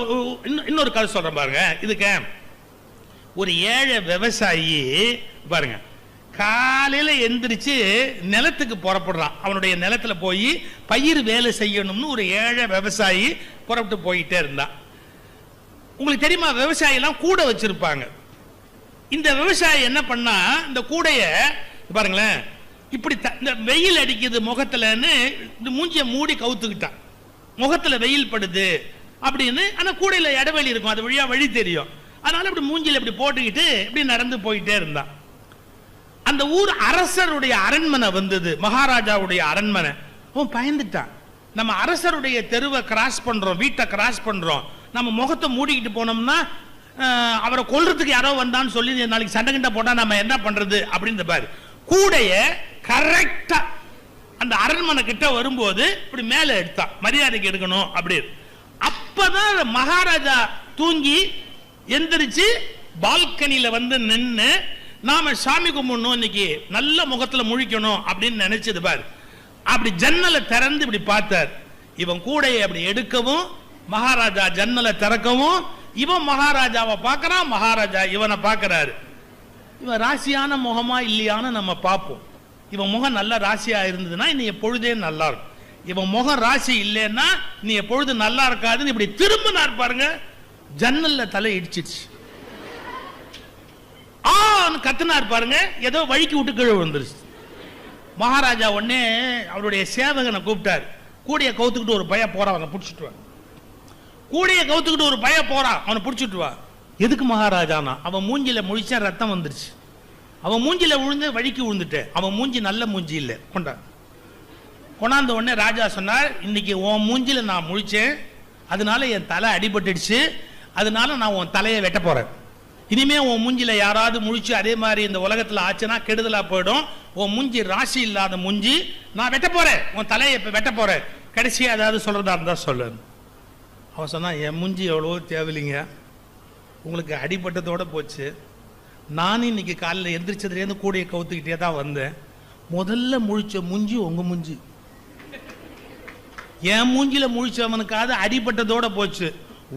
இன்னொரு கதை சொல்றேன் பாருங்க. இதுக்கு ஒரு ஏழை விவசாயி பாருங்க காலையில எந்திரிச்சு நிலத்துக்கு புறப்படுறான். அவனுடைய நிலத்துல போய் பயிர் வேலை செய்யணும்னு ஒரு ஏழை விவசாயி புறப்பட்டு போயிட்டே இருந்தான். உங்களுக்கு தெரியுமா விவசாயிலாம் கூடை வச்சிருப்பாங்க. இந்த விவசாயி என்ன பண்ணா இந்த கூடைய பாருங்களேன் இப்படி த- இந்த வெயில் அடிக்குது முகத்துலன்னு இந்த மூஞ்சியை மூடி கவுத்துக்கிட்டான். முகத்துல வெயில் படுது. அப்படின்னு ஆனால் கூடையில இடைவெளி இருக்கும். அது வழியா வழி தெரியும். அதனால இப்படி மூஞ்சில் இப்படி போட்டுக்கிட்டு இப்படி நடந்து போயிட்டே இருந்தான் அந்த ஊர் அரசருடைய அரண்மனை வந்தது. மகாராஜாவுடைய அரண்மனை. அவன் பயந்துட்டான். நம்ம அரசருடைய தெருவை கிராஸ் பண்றோம் வீட்டை கிராஸ் பண்றோம். நம்ம முகத்தை மூடிக்கிட்டு போனோம்னா அவரை கொல்றதுக்கு யாரோ வந்தான்னு சொல்லி நாளைக்கு சண்டை கிண்ட போட்டா நம்ம என்ன பண்றது அப்படின்னு பாரு. கூடைய கரெக்டா அந்த அரண்மனை கிட்ட வரும்போது இப்படி மேல எடுத்தான். மரியாதைக்கு எடுக்கணும் அப்படின்னு. அப்பதான் மகாராஜா தூங்கி எந்திரிச்சு பால்கனியில வந்து நின்று நாம சாமி கும்பிடணும் இன்னைக்கு நல்ல முகத்துல முழிக்கணும் அப்படின்னு நினைச்சது பாரு. அப்படி ஜன்னலை திறந்து இப்படி பார்த்தார். இவன் கூடையை அப்படி எடுக்கவும் மகாராஜா ஜன்னலை திறக்கவும் இவன் மகாராஜாவை பார்க்கறான் மகாராஜா இவனை பார்க்கறாரு. இவன் ராசியான முகமா இல்லையான்னு நம்ம பார்ப்போம். இவன் முகம் நல்ல ராசியா இருந்ததுன்னா இனி பொழுதே நல்லா இருக்கும். இவன் முகம் ராசி இல்லைன்னா நீ எப்பொழுது நல்லா இருக்காதுன்னு இப்படி திரும்பினார் பாருங்க ஜன்னல்ல தலை இடிச்சிச்சு ஆன்னு கத்துனார் பாருங்க ஏதோ வழுக்கி விட்டு கீழே விழுந்துருச்சு. மகாராஜா உடனே அவருடைய சேவகனை கூப்பிட்டார். கூடிய கவுத்துக்கிட்டு ஒரு பையன் போறான் அவனை பிடிச்சிட்டு வா. கூடைய கவுத்துக்கிட்டு ஒரு பையன் போறான் அவனை பிடிச்சிட்டு வா. எதுக்கு மகாராஜானா? அவன் மூஞ்சில முழிச்சா ரத்தம் வந்துருச்சு. அவன் மூஞ்சில விழுந்து வழுக்கி விழுந்துட்டேன். அவன் மூஞ்சி நல்ல மூஞ்சி இல்லை. கொண்டா கொண்டாந்த உடனே ராஜா சொன்னார் இன்னைக்கு உன் மூஞ்சில நான் முழிச்சேன். அதனால என் தலை அடிபட்டுடுச்சு. அதனால நான் உன் தலையை வெட்ட போறேன். இனிமே உன் மூஞ்சில யாராவது முழிச்சு அதே மாதிரி இந்த உலகத்துல ஆச்சுன்னா கெடுதலா போயிடும். உன் மூஞ்சி ராசி இல்லாத மூஞ்சி. நான் வெட்ட போறேன். உன் தலையை இப்ப வெட்ட போறேன். கடைசியா ஏதாவது சொல்றதா இருந்தா சொல்லு. அவன் சொன்னான் என் மூஞ்சி எவ்வளவோ தேவையில்லைங்க. உங்களுக்கு அடிபட்டதோட போச்சு. நானும் இன்னைக்கு காலையில் எந்திரிச்சதுலேருந்து கூடையை கவுத்துக்கிட்டே தான் வந்தேன். முதல்ல முழிச்ச முஞ்சி உங்கள் மூஞ்சி. என் மூஞ்சில முழிச்சவனுக்காவது அடிபட்டதோட போச்சு.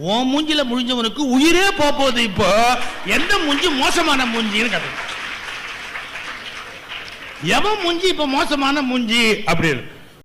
உன் மூஞ்சில முழிஞ்சவனுக்கு உயிரே போக போகுது இப்போ. எந்த மூஞ்சி மோசமான மூஞ்சின்னு கதை எவன் மூஞ்சி இப்ப மோசமான மூஞ்சி அப்படின்னு?